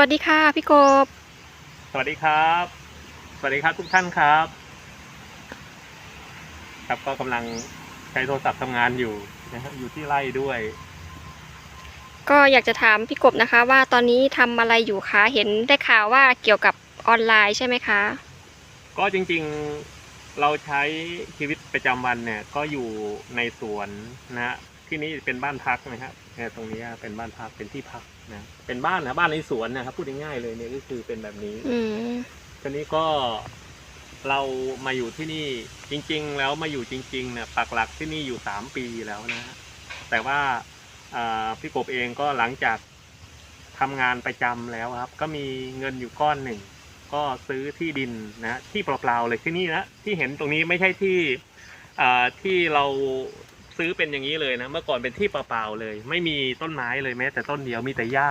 วัสดีค่ะพี่กบ สวัสดีครับ สวัสดีครับทุกท่านครับ ครับก็กำลังใช้โทรศัพท์ทำงานอยู่นะครับอยู่ที่ไร่ด้วย ก็อยากจะถามพี่กบนะคะ ว่าตอนนี้ทำอะไรอยู่คะเห็นได้ข่าวว่าเกี่ยวกับออนไลน์ใช่ไหมคะ ก็จริงๆเราใช้ชีวิตประจำวันเนี่ย ก็อยู่ในสวนนะฮะที่นี่เป็นบ้านพักนะครับเนี่ยตรงนี้เป็นบ้านพักเป็นที่พัก นะเป็นบ้านนะบ้านในสวนนะครับพูดง่ายๆเลยเนี่ยก็คือเป็นแบบนี้อืมทีนี้ก็เรามาอยู่ที่นี่จริง ๆ แล้วมาอยู่จริงๆเนี่ยปักหลักที่นี่อยู่สามปีแล้วนะฮะแต่ว่าอ่าพี่กบเองก็หลังจากทำงานประจำแล้วครับ ก็มีเงินอยู่ก้อนหนึ่ง ก็ซื้อที่ดินนะที่เปล่าๆเลยที่นี่นะที่เห็นตรงนี้ไม่ใช่ที่อ่าที่เรา ซื้อเป็นอย่างนี้เลยนะ เมื่อก่อนเป็นที่เปล่าๆเลย ไม่มีต้นไม้เลยแม้ แต่ต้นเดียวมีแต่หญ้า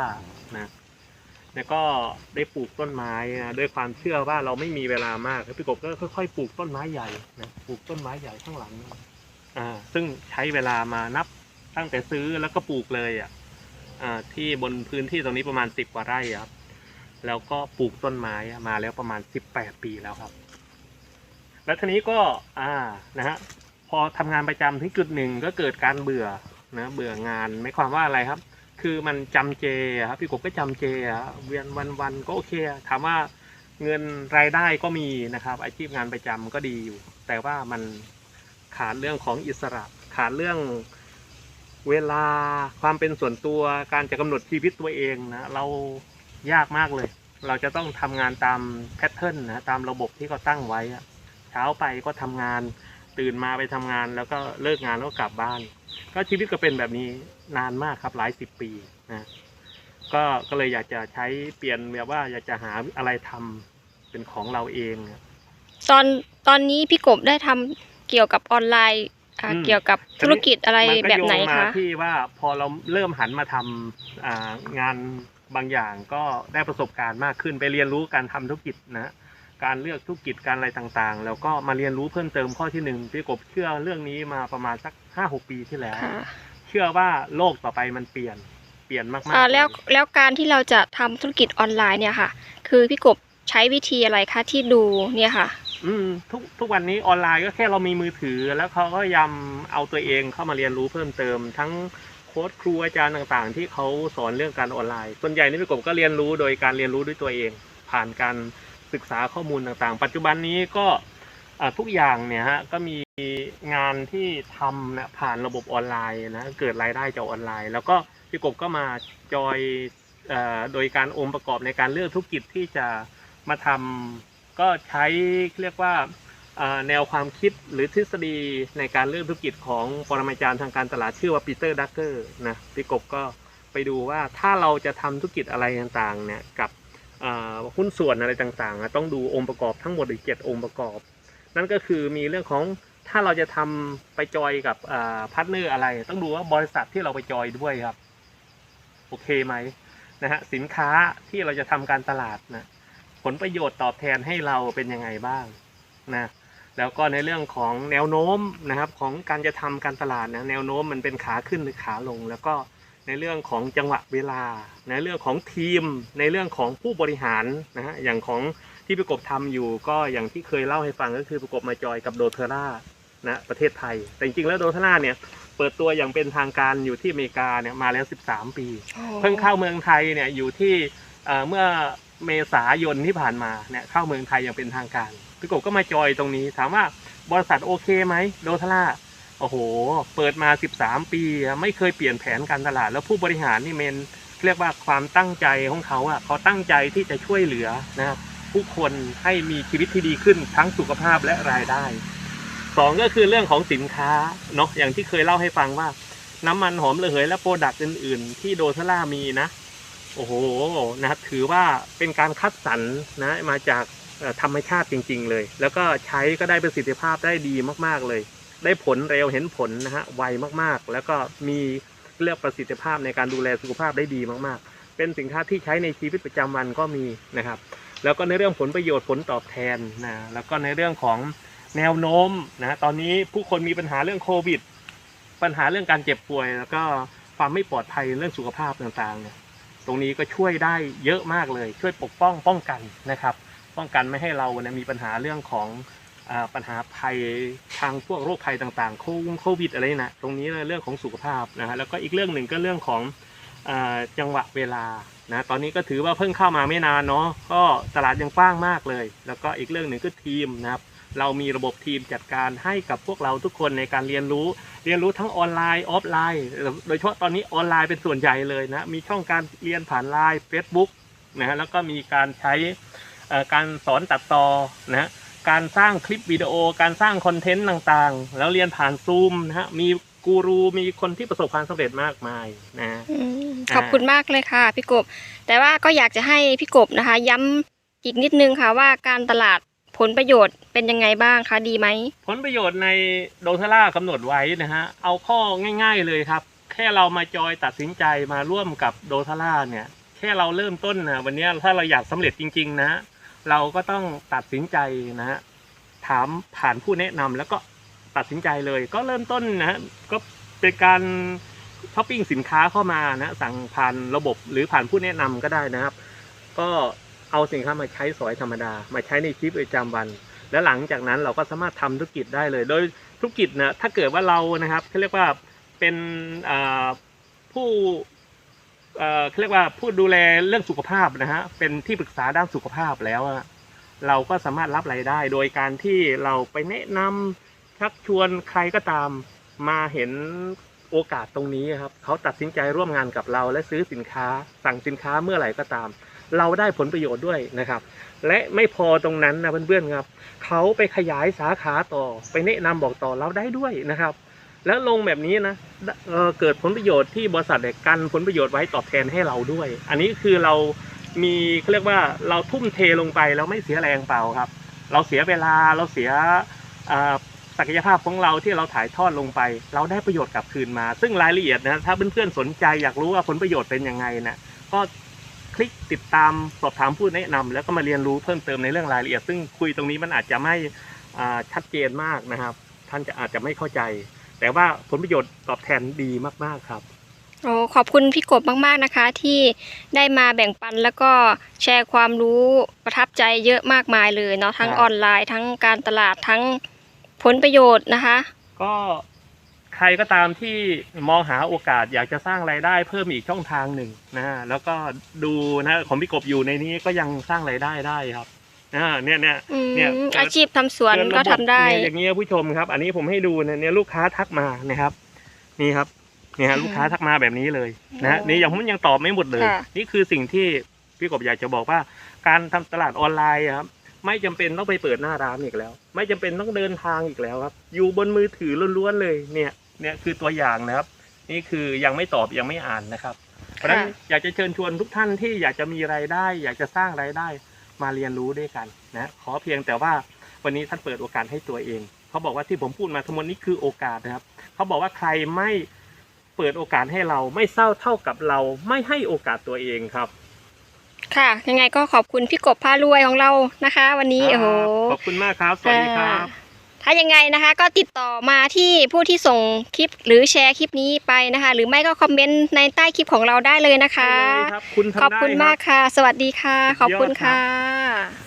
นะแล้วก็ได้ปลูกต้นไม้นะด้วยความเชื่อว่าเราไม่มีเวลามากพี่กบก็ค่อยๆปลูกต้นไม้ใหญ่นะปลูกต้นไม้ใหญ่ข้างหลังนะอ่าซึ่งใช้เวลามานับตั้งแต่ซื้อแล้วก็ปลูกเลยอะอ่าที่บนพื้นที่ตรงนี้ประมาณสิบกว่าไร่ครับ แล้วก็ปลูกต้นไม้มาแล้วประมาณสิบแปดปีแล้วครับ แล้วทีนี้ก็อ่านะฮะ พอทำงานประจำที่จุดหนึ่งก็เกิดการเบื่อนะเบื่องานไม่ความว่าอะไรครับ คือมันจำเจครับพี่กบก็จำเจเวียนวันวันๆก็โอเคถามว่าเงินรายได้ก็มีนะครับ อาชีพงานประจำก็ดีอยู่ แต่ว่ามันขาดเรื่องของอิสระ ขาดเรื่องเวลาความเป็นส่วนตัวการจะกำหนดชีวิตตัวเองนะเรายากมากเลย เราจะต้องทำงานตามแพทเทิร์นนะตามระบบที่เขาตั้งไว้เช้าไปก็ทำงาน ตื่นมาไปทำงาน แล้วก็เลิกงานแล้วก็กลับบ้าน ก็ชีวิตก็เป็นแบบนี้นานมากครับหลายสิบปีนะก็ก็เลยอยากจะใช้เปลี่ยนแบบว่าอยากจะหาอะไรทำเป็นของเราเองอะตอนตอนนี้พี่กบได้ทำเกี่ยวกับออนไลน์อ่าอืมเกี่ยวกับธุรกิจอะไรมันก็แบบโยไหนงมาคะที่ว่าพอเราเริ่มหันมาทำอ่างานบางอย่างก็ได้ประสบการณ์มากขึ้นไปเรียนรู้การทำธุรกิจนะ การเลือกธุรกิจการอะไรต่างๆ แล้วก็มาเรียนรู้เพิ่มเติมข้อที่หนึ่งพี่กบเชื่อเรื่องนี้มาประมาณสักห้าหกปีที่แล้ว ค่ะเชื่อว่าโลกต่อไปมันเปลี่ยนเปลี่ยนมากๆอ่าแล้วเยแล้วการที่เราจะทำธุรกิจออนไลน์เนี่ยค่ะ คือพี่กบใช้วิธีอะไรคะที่ดูเนี่ยค่ะ อืมทุกทุกวันนี้ออนไลน์ก็แค่เรามีมือถือ แล้วเขาก็ยำเอาตัวเองเข้ามาเรียนรู้เพิ่มเติม ทั้งโค้ชครูอาจารย์ต่างๆ ที่เขาสอนเรื่องการออนไลน์ ส่วนใหญ่นี่พี่กบก็เรียนรู้โดยการเรียนรู้ด้วยตัวเอง ผ่านการ ศึกษาข้อมูลต่างๆ ปัจจุบันนี้ก็ทุกอย่างเนี่ยฮะก็มีงานที่ทำเนี่ยผ่านระบบออนไลน์นะเกิดรายได้จากออนไลน์ แล้วก็พี่กบก็มาจอยอโดยการองค์ประกอบในการเลือกธุรกิจที่จะมาทำก็ใช้เรียกว่าแนวความคิดหรือทฤษฎีในการเลือกธุรกิจของปรมาจารย์ทางการตลาดชื่อว่าปีเตอร์ดักเกอร์นะพี่กบก็ไปดูว่าถ้าเราจะทำธุรกิจอะไรต่างๆเนี่ยกับ หุ้นส่วนอะไรต่างๆ ต้องดูองค์ประกอบทั้งหมดอีกเจ็ดองค์ประกอบ นั่นก็คือมีเรื่องของถ้าเราจะทำไปจอยกับพาร์ทเนอร์อะไร ต้องดูว่าบริษัทที่เราไปจอยด้วยครับ โอเคไหมนะฮะสินค้าที่เราจะทำการตลาดนะผลประโยชน์ตอบแทนให้เราเป็นยังไงบ้างนะแล้วก็ในเรื่องของแนวโน้มนะครับของการจะทำการตลาดนะแนวโน้มมันเป็นขาขึ้นหรือขาลง แล้วก็ ในเรื่องของจังหวะเวลา ในเรื่องของทีม ในเรื่องของผู้บริหารนะฮะอย่างของที่ประกบทำอยู่ก็อย่างที่เคยเล่าให้ฟังก็คือประกบมาจอยกับโดเทอร่านะประเทศไทย แต่จริงๆแล้วโดเทอร่าเนี่ยเปิดตัวอย่างเป็นทางการอยู่ที่อเมริกาเนี่ยมาแล้ว 13 ปี เพิ่งเข้าเมืองไทยเนี่ยอยู่ที่เอ่อเมื่อเมษายนที่ผ่านมาเนี่ยเข้าเมืองไทยอย่างเป็นทางการพี่กบก็มาจอยตรงนี้ ถามว่าบริษัทโอเคไหมโดทล่า โอ้โห เปิดมา 13 ปี ไม่เคยเปลี่ยนแผนการตลาด แล้วผู้บริหารนี่เมนเรียกว่าความตั้งใจของเขาอะเขาตั้งใจที่จะช่วยเหลือนะครับผู้คนให้มีชีวิตที่ดีขึ้นทั้งสุขภาพและรายได้สองก็คือเรื่องของสินค้าเนาะอย่างที่เคยเล่าให้ฟังว่า น้ำมันหอมระเหยและโปรดักต์อื่น ๆ ที่โดทล่ามีนะโอ้โหนะครับถือว่าเป็นการคัดสรรนะมาจากธรรมชาติจริง ๆ เลย แล้วก็ใช้ก็ได้ประสิทธิภาพได้ดีมาก ๆ เลย ได้ผลเร็วเห็นผลนะฮะไวมากๆ แล้วก็มีเรียกประสิทธิภาพในการดูแลสุขภาพได้ดีมากๆ เป็นสินค้าที่ใช้ในชีวิตประจำวันก็มีนะครับ แล้วก็ในเรื่องผลประโยชน์ผลตอบแทนนะแล้วก็ในเรื่องของแนวโน้มนะตอนนี้ผู้คนมีปัญหาเรื่องโควิด ปัญหาเรื่องการเจ็บป่วย แล้วก็ความไม่ปลอดภัยเรื่องสุขภาพต่างๆเนี่ยตรงนี้ก็ช่วยได้เยอะมากเลย ช่วยปกป้องป้องกันนะครับ ป้องกันไม่ให้เราเนี่ยมีปัญหาเรื่องของ ปัญหาภัยทางพวกโรคภัยต่างๆโควิดโควิดอะไรนะตรงนี้เรื่องของสุขภาพนะฮะแล้วก็อีกเรื่องหนึ่งก็เรื่องของอจังหวะเวลานะตอนนี้ก็ถือว่าเพิ่งเข้ามาไม่นานเนาะก็ตลาดยังกว้างมากเลย แล้วก็อีกเรื่องหนึ่งก็ทีมนะครับเรามีระบบทีมจัดการให้กับพวกเราทุกคนในการเรียนรู้ เรียนรู้ทั้งออนไลน์ออฟไลน์ โดยเฉพาะตอนนี้ออนไลน์เป็นส่วนใหญ่เลยนะมีช่องการเรียนผ่านไลน์ Facebook นะฮะแล้วก็มีการใช้การสอนตัดต่อนะฮะ การสร้างคลิปวิดีโอการสร้างคอนเทนต์ต่างๆ แล้วเรียนผ่านซูมนะฮะมีกูรูมีคนที่ประสบความสำเร็จมากมายนะฮะอืมอ่าขอบคุณมากเลยค่ะพี่กบ แต่ว่าก็อยากจะให้พี่กบนะคะ ย้ำอีกนิดนึงค่ะว่าการตลาดผลประโยชน์เป็นยังไงบ้างคะดีไหม ผลประโยชน์ในโดทาร่ากำหนดไว้นะฮะเอาข้อง่ายๆเลยครับ แค่เรามาจอยตัดสินใจมาร่วมกับโดทาร่าเนี่ย แค่เราเริ่มต้นนะวันนี้ถ้าเราอยากสำเร็จจริง ๆ นะ เราก็ต้องตัดสินใจนะฮะถามผ่านผู้แนะนำแล้วก็ตัดสินใจเลย ก็เริ่มต้นนะฮะก็เป็นการช้อปปิ้งสินค้าเข้ามานะสั่งผ่านระบบหรือผ่านผู้แนะนำก็ได้นะครับ ก็เอาสินค้ามาใช้สอยธรรมดา มาใช้ในชีวิตประจำวัน แล้วหลังจากนั้นเราก็สามารถทำธุรกิจได้เลย โดยธุรกิจนะถ้าเกิดว่าเรานะครับเขาเรียกว่าเป็นผู้ เอ่อเขาเรียกว่าผู้ดูแลเรื่องสุขภาพนะฮะเป็นที่ปรึกษาด้านสุขภาพแล้วเราก็สามารถรับรายได้ โดยการที่เราไปแนะนำชักชวนใครก็ตามมาเห็นโอกาสตรงนี้ครับเขาตัดสินใจร่วมงานกับเราและซื้อสินค้าสั่งสินค้าเมื่อไหร่ก็ตาม เราได้ผลประโยชน์ด้วยนะครับ และไม่พอตรงนั้นนะเพื่อนๆครับเขาไปขยายสาขาต่อไปแนะนำบอกต่อเราได้ด้วยนะครับ แล้วลงแบบนี้นะเเกิดผลประโยชน์ที่บริษัทเนี่ยกันผลประโยชน์ไว้ตอบแทนให้เราด้วย อันนี้คือเรามีเขาเรียกว่าเราทุ่มเทลงไปแล้วไม่เสียแรงเปล่าครับ เราเสียเวลาเราเสียศักยภาพของเราที่เราถ่ายทอดลงไป เราได้ประโยชน์กลับคืนมา ซึ่งรายละเอียดนะถ้าเพื่อนๆสนใจอยากรู้ว่าผลประโยชน์เป็นยังไงนะก็คลิกติดตามสอบถามผู้แนะนำแล้วก็มาเรียนรู้เพิ่มเติมในเรื่องรายละเอียด ซึ่งคุยตรงนี้มันอาจจะไม่ชัดเจนมากนะครับ ท่านจะอาจจะไม่เข้าใจ แต่ว่าผลประโยชน์ตอบแทนดีมากๆครับโอ้ขอบคุณพี่กบมากๆนะคะ ที่ได้มาแบ่งปันแล้วก็แชร์ความรู้ประทับใจเยอะมากมายเลยเนาะทั้งครับออนไลน์ ทั้งการตลาดทั้งผลประโยชน์นะคะ ก็ใครก็ตามที่มองหาโอกาสอยากจะสร้างรายได้เพิ่มอีกช่องทางหนึ่งนะฮะแล้วก็ดูนะของพี่กบอยู่ในนี้ก็ยังสร้างรายได้ได้ครับ อ่าเนี่ยเนี่ยอืมเนี่ยเกิดอาชีพทำสวนเกินก็ระบบทำได้เนี่ยอย่างนี้ยผู้ชมครับ อันนี้ผมให้ดูเนี่ยเนี่ยลูกค้าทักมานะครับ นี่ครับนี่ฮะอืมลูกค้าทักมาแบบนี้เลยนะฮะโอ้นี่ยังผมยังตอบไม่หมดเลย ค่ะ นี่คือสิ่งที่พี่กบอยากจะบอกว่า การทำตลาดออนไลน์อะครับ ไม่จำเป็นต้องไปเปิดหน้าร้านอีกแล้ว ไม่จำเป็นต้องเดินทางอีกแล้วครับ อยู่บนมือถือล้วนๆเลยเนี่ยเนี่ยคือตัวอย่างนะครับ นี่คือยังไม่ตอบยังไม่อ่านนะครับ เพราะฉะนั้นค่ะ อยากจะเชิญชวนทุกท่านที่อยากจะมีรายได้ อยากจะสร้างรายได้ มาเรียนรู้ด้วยกันนะขอเพียงแต่ว่าวันนี้ท่านเปิดโอกาสให้ตัวเองเขาบอกว่าที่ผมพูดมาทั้งหมดนี้คือโอกาสนะครับเขาบอกว่าใครไม่เปิดโอกาสให้เราไม่เศร้าเท่ากับเราไม่ให้โอกาสตัวเองครับ ค่ะ ยังไงก็ขอบคุณพี่กบพารวยของเรานะคะ วันนี้โอ้โหขอบคุณมากครับ สวัสดีครับอ่า ถ้ายังไงนะคะ ก็ติดต่อมาที่ผู้ที่ส่งคลิปหรือแชร์คลิปนี้ไปนะคะ หรือไม่ก็คอมเมนต์ในใต้คลิปของเราได้เลยนะคะ ได้เลยครับคุณทำขอบคุณได้รับมากค่ะ สวัสดีค่ะ ขอบคุณสุดยอดครับค่ะ